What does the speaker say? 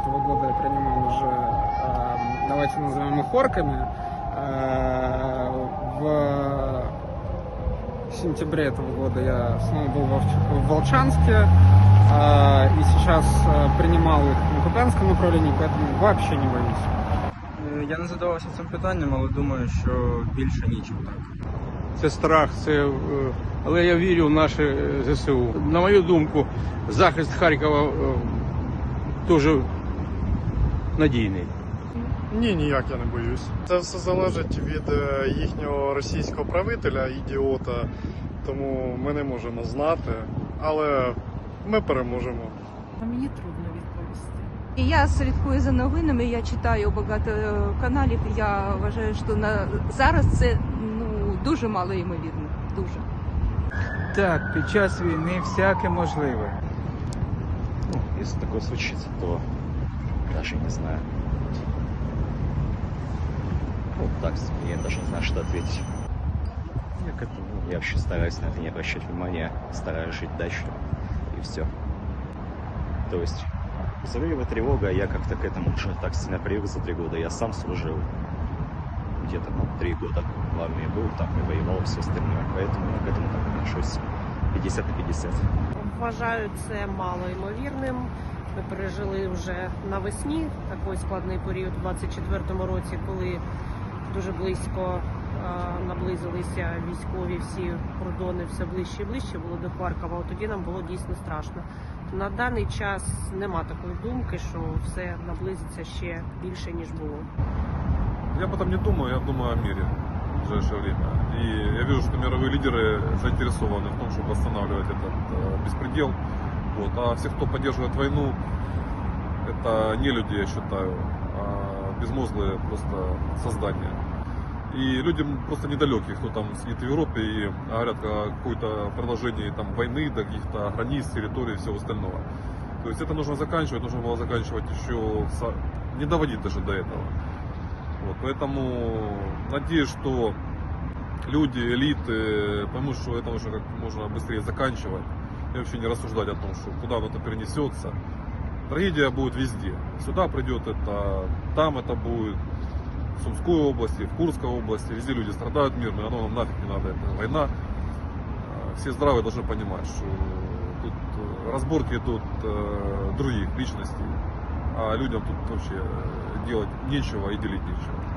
этого года я принимал уже, э, давайте назовем их орками. Э, В сентябре этого года я снова был в Овч- в Волчанске. э, И сейчас э, принимал их на Купянском направлении, поэтому вообще не боюсь. Е, Я не задавався цим питанням, але думаю, що більше нічим так. Це страх, це, е, але я вірю в наше е, ЗСУ. На мою думку, захист Харкова е, дуже надійний. Ні, ніяк я не боюсь. Це все залежить від е, їхнього російського правителя, ідіота, тому ми не можемо знати, але ми переможемо. А мені трудно відповісти. І Я слідкую за новинами, я читаю багато е, каналів. Я вважаю, що на зараз це ну дуже мало ймовірно. Дуже. Так, під час війни всяке можливе. Ну, если такое случится, то даже не знаю. Ну, так, я даже не знаю, что ответить. Я к этому, я вообще стараюсь на это не обращать внимания, стараюсь жить дальше, и все. То есть, взрывы, тревога, я как-то к этому уже так сильно привык за три года. Я сам служил где-то, ну, три года в армии был, там и воевал, все остальное. Поэтому я к этому так отношусь 50 на 50. Вважаю це мало ймовірним. Ми пережили вже навесні такий складний період у 24-му році, коли дуже близько е, наблизилися військові всі кордони все ближче і ближче було до Харкова. От тоді нам було дійсно страшно. На даний час нема такої думки, що все наблизиться ще більше ніж було. Я об этом не думаю, я думаю о мире в ближайшее время. И я вижу, что мировые лидеры заинтересованы в том, чтобы останавливать этот э, беспредел. Вот. А все, кто поддерживает войну, это не люди, я считаю, а безмозглые просто создания. И людям просто недалекие, кто там сидит в Европе и говорят о какой-то продолжении там, войны, до каких-то границ, территорий и всего остального. То есть это нужно заканчивать, нужно было заканчивать еще, не доводить даже до этого. Вот, поэтому надеюсь, что люди, элиты поймут, что это нужно как можно быстрее заканчивать и вообще не рассуждать о том, что куда это перенесется. Трагедия будет везде. Сюда придет это, там это будет, в Сумской области, в Курской области, везде люди страдают мирно, оно нам нафиг не надо, это война. Э, Все здравые должны понимать, что тут э, разборки идут э, других личностей, а людям тут вообще э, делать нечего и делить нечего.